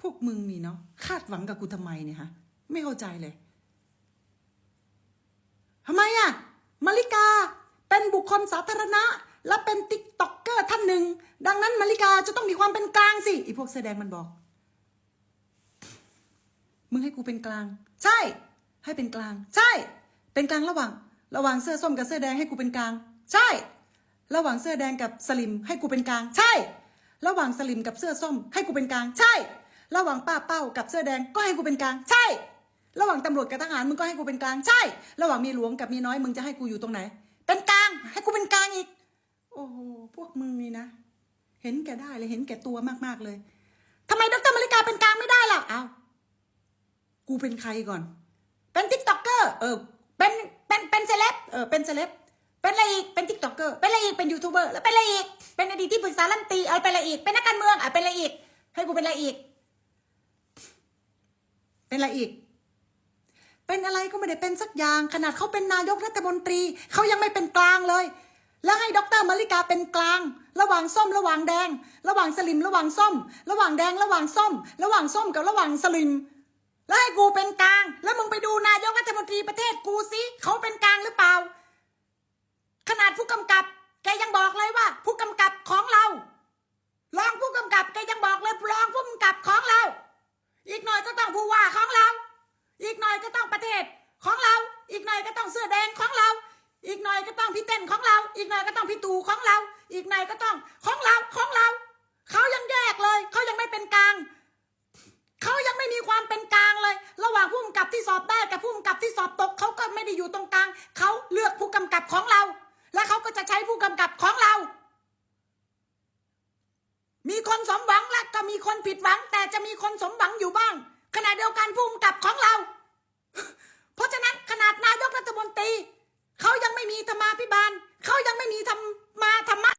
พวกมึงนี่เนาะคาดหวังกับกูทำไมเนี่ยฮะ ไม่เข้าใจเลยทำไมอะมาริกาเป็นบุคคลสาธารณะ และเป็นติ๊กต็อกเกอร์ท่านหนึ่ง ดังนั้นมาริกาจะต้องมีความเป็นกลางสิไอพวกเสื้อแดงมันบอก มึงให้กูเป็นกลาง ใช่ ให้เป็นกลาง ใช่ เป็นกลางระหว่าง ระหว่างเสื้อส้มกับเสื้อแดงให้กูเป็นกลาง ใช่ ระหว่างเสื้อแดงกับสลิมให้กูเป็นกลาง ใช่ ระหว่างสลิมกับเสื้อส้มให้กูเป็นกลาง ใช่ ระหว่างป้าเป้ากับเสื้อแดงก็ให้กูเป็นกลาง ใช่ ระหว่างตำรวจกับทหารมึงก็ให้กูเป็นกลาง ใช่ ระหว่างมีหลวงกับมีน้อยมึงจะให้กูอยู่ตรงไหน เป็นกลาง ให้กูเป็นกลางอีก โอ้โหพวกมึงนี่นะ เห็นแก่ได้เลยเห็นแก่ตัวมากๆเลยทำไมดรมาริกาเป็นกลางไม่ได้ล่ะเอากูเป็นใครก่อน เป็นทิกตอกเกอร์เออ เป็นเป็นเป็นเซเลบเออเป็นเซเลบเป็นอะไรอีก เป็นทิกตอกเกอร์ เป็นอะไรอีก เป็นยูทูบเบอร์ แล้วเป็นอะไรอีก เป็นอดีตที่ปรึกษาลันตี เอาเป็นอะไรอีก เป็นนักการเมือง อะ เป็นอะไรอีก ให้กูเป็นอะไรอีก เป็นอะไรอีก เป็นอะไรก็ไม่ได้เป็นสักอย่าง ขนาดเขาเป็นนายกรัฐมนตรี เขายังไม่เป็นกลางเลย แล้วให้ดรมาริกาเป็นกลาง ระหว่างส้ม ระหว่างแดง ระหว่างสลิม ระหว่างส้ม ระหว่างแดง ระหว่างส้ม ระหว่างส้มกับระหว่างสลิม แล้วให้กูเป็นกลาง แล้วมึงไปดูนายกรัฐมนตรีประเทศกูสิเขาเป็น ต้องพี่เต้นของเรา อีกหน่อยก็ต้องพี่ตู่ของเรา อีกหน่อยก็ต้องของเราของเราเขายังแยกเลยเขายังไม่เป็นกลางเขายังไม่มีความเป็นกลางเลย ระหว่างผู้กำกับที่สอบได้กับผู้กำกับที่สอบตกเขาก็ไม่ได้อยู่ตรงกลางเขาเลือกผู้กำกับของเรา และเขาก็จะใช้ผู้กำกับของเรา มีคนสมหวังและก็มีคนผิดหวัง แต่จะมีคนสมหวังอยู่บ้างขณะเดียวกัน